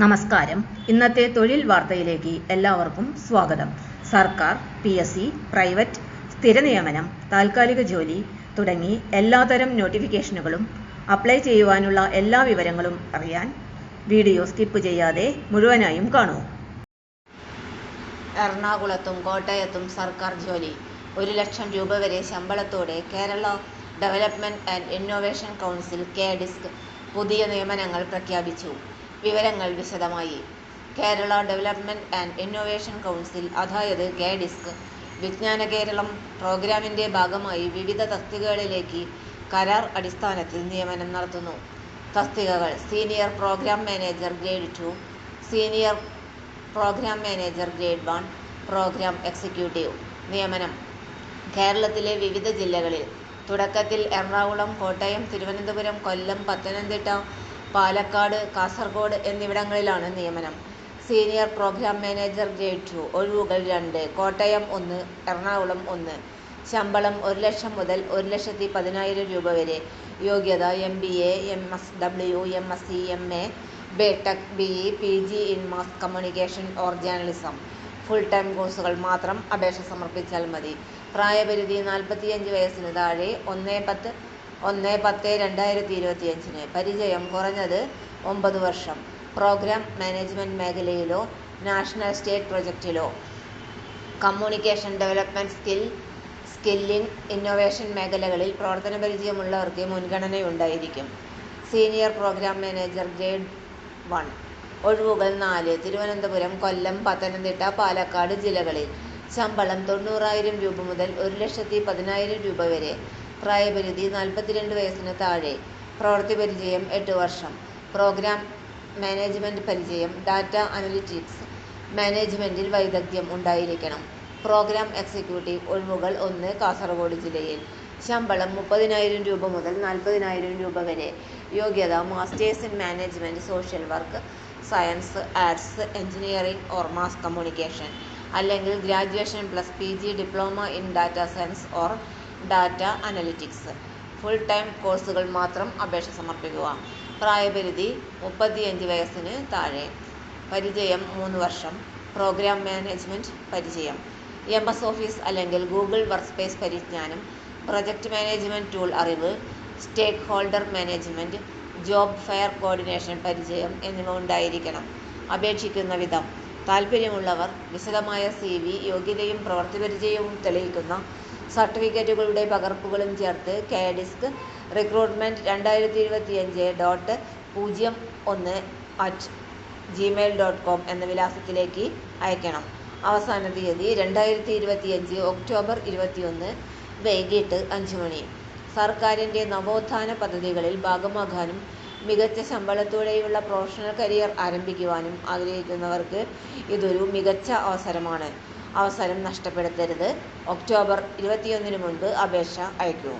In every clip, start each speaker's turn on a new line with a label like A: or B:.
A: നമസ്കാരം. ഇന്നത്തെ തൊഴിൽ വാർത്തയിലേക്ക് എല്ലാവർക്കും സ്വാഗതം. സർക്കാർ പി എസ് സി പ്രൈവറ്റ് സ്ഥിര നിയമനം താൽക്കാലിക ജോലി തുടങ്ങി എല്ലാതരം നോട്ടിഫിക്കേഷനുകളും അപ്ലൈ ചെയ്യുവാനുള്ള എല്ലാ വിവരങ്ങളും അറിയാൻ വീഡിയോ സ്കിപ്പ് ചെയ്യാതെ മുഴുവനായും കാണൂ.
B: എറണാകുളത്തും കോട്ടയത്തും സർക്കാർ ജോലി. ഒരു ലക്ഷം രൂപ വരെ ശമ്പളത്തോടെ Kerala development and innovation council K DISC പുതിയ നിയമനങ്ങൾ പ്രഖ്യാപിച്ചു. വിവരങ്ങൾ വിശദമായി. Kerala development and innovation council അതായത് കെ വിജ്ഞാനകേരളം വിജ്ഞാന കേരളം പ്രോഗ്രാമിന്റെ ഭാഗമായി വിവിധ തസ്തികകളിലേക്ക് കരാർ അടിസ്ഥാനത്തിൽ നിയമനം നടത്തുന്നു. തസ്തികകൾ senior program manager grade two senior program manager grade one program executive. നിയമനം. കേരളത്തിലെ വിവിധ ജില്ലകളിൽ തുടക്കത്തിൽ എറണാകുളം കോട്ടയം തിരുവനന്തപുരം കൊല്ലം പത്തനംതിട്ട പാലക്കാട് കാസർഗോഡ് എന്നിവിടങ്ങളിലാണ് നിയമനം. Senior program manager grade two ഒഴിവുകൾ രണ്ട് കോട്ടയം ഒന്ന് എറണാകുളം ഒന്ന്. ശമ്പളം ഒരു ലക്ഷം മുതൽ ഒരു ലക്ഷത്തി പതിനായിരം രൂപ വരെ. യോഗ്യത M B A M S W M S C M A B Tech B E P G in mass communication or journalism. Full time കോഴ്സുകൾ മാത്രം അപേക്ഷ സമർപ്പിച്ചാൽ മതി. പ്രായപരിധി നാൽപ്പത്തിയഞ്ച് വയസ്സിന് താഴെ ഒന്ന് പത്ത് ഒന്ന് പത്ത് രണ്ടായിരത്തി ഇരുപത്തിയഞ്ചിന്. പരിചയം കുറഞ്ഞത് ഒമ്പത് വർഷം. പ്രോഗ്രാം മാനേജ്മെന്റ് മേഖലയിലോ national state പ്രൊജക്റ്റിലോ. Communication development skill skilling innovation മേഖലകളിൽ പ്രവർത്തന പരിചയമുള്ളവർക്ക് മുൻഗണനയുണ്ടായിരിക്കും. Senior program manager grade one. ഒഴിവുകൾ നാല്. തിരുവനന്തപുരം കൊല്ലം പത്തനംതിട്ട പാലക്കാട് ജില്ലകളിൽ. ശമ്പളം തൊണ്ണൂറായിരം രൂപ മുതൽ ഒരു ലക്ഷത്തി പതിനായിരം രൂപ വരെ. പ്രായപരിധി നാൽപ്പത്തിരണ്ട് വയസ്സിന് താഴെ. പ്രവൃത്തി പരിചയം എട്ട് വർഷം. പ്രോഗ്രാം മാനേജ്മെന്റ് പരിചയം ഡാറ്റ അനലിറ്റിക്സ്. മാനേജ്മെന്റിൽ വൈദഗ്ധ്യം ഉണ്ടായിരിക്കണം. പ്രോഗ്രാം എക്സിക്യൂട്ടീവ് ഒഴിവുകൾ ഒന്ന് കാസർഗോഡ് ജില്ലയിൽ. ശമ്പളം മുപ്പതിനായിരം രൂപ മുതൽ നാൽപ്പതിനായിരം രൂപ വരെ. യോഗ്യത masters in management social work science arts engineering or mass communication. അല്ലെങ്കിൽ graduation plus P G diploma in data science or data analytics. Full time കോഴ്സുകൾ മാത്രം അപേക്ഷ സമർപ്പിക്കുക. പ്രായപരിധി മുപ്പത്തിയഞ്ച് വയസ്സിന് താഴെ. പരിചയം മൂന്ന് വർഷം. പ്രോഗ്രാം മാനേജ്മെന്റ് പരിചയം. എം എസ് ഓഫീസ് അല്ലെങ്കിൽ ഗൂഗിൾ വർക്ക് സ്പേസ് പരിജ്ഞാനം. പ്രൊജക്റ്റ് മാനേജ്മെന്റ് ടൂൾ അറിവ്. Stakeholder management job fair coordination പരിചയം എന്നിവ ഉണ്ടായിരിക്കണം. അപേക്ഷിക്കുന്ന വിധം. താൽപ്പര്യമുള്ളവർ വിശദമായ സി വി യോഗ്യതയും പ്രവൃത്തി പരിചയവും തെളിയിക്കുന്ന സർട്ടിഫിക്കറ്റുകളുടെ പകർപ്പുകളും ചേർത്ത് കാഡിസ്ക് റിക്രൂട്ട്മെന്റ് രണ്ടായിരത്തി ഇരുപത്തിയഞ്ച് ഡോട്ട് പൂജ്യം ഒന്ന് അറ്റ് ജിമെയിൽ ഡോട്ട് കോം എന്ന വിലാസത്തിലേക്ക് അയക്കണം. അവസാന തീയതി രണ്ടായിരത്തി ഇരുപത്തിയഞ്ച് ഒക്ടോബർ ഇരുപത്തിയൊന്ന് വൈകിട്ട് അഞ്ച് മണി. സർക്കാരിന്റെ നവോത്ഥാന പദ്ധതികളിൽ ഭാഗമാകാനും മികച്ച ശമ്പളത്തോടെയുള്ള പ്രൊഫഷണൽ കരിയർ ആരംഭിക്കുവാനും ആഗ്രഹിക്കുന്നവർക്ക് ഇതൊരു മികച്ച അവസരമാണ്. അവസരം നഷ്ടപ്പെടുത്തരുത്. ഒക്ടോബർ ഇരുപത്തിയൊന്നിന് മുൻപ് അപേക്ഷ അയക്കൂ.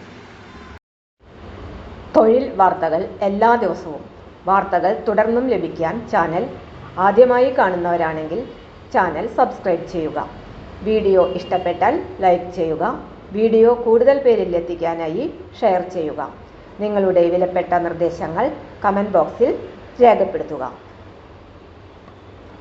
A: തൊഴിൽ വാർത്തകൾ എല്ലാ ദിവസവും. വാർത്തകൾ തുടർന്നും ലഭിക്കാൻ ചാനൽ ആദ്യമായി കാണുന്നവരാണെങ്കിൽ ചാനൽ സബ്സ്ക്രൈബ് ചെയ്യുക. വീഡിയോ ഇഷ്ടപ്പെട്ടാൽ ലൈക്ക് ചെയ്യുക. വീഡിയോ കൂടുതൽ പേരിൽ എത്തിക്കാനായി ഷെയർ ചെയ്യുക. നിങ്ങളുടെ വിലപ്പെട്ട നിർദ്ദേശങ്ങൾ കമന്റ് ബോക്സിൽ രേഖപ്പെടുത്തുക.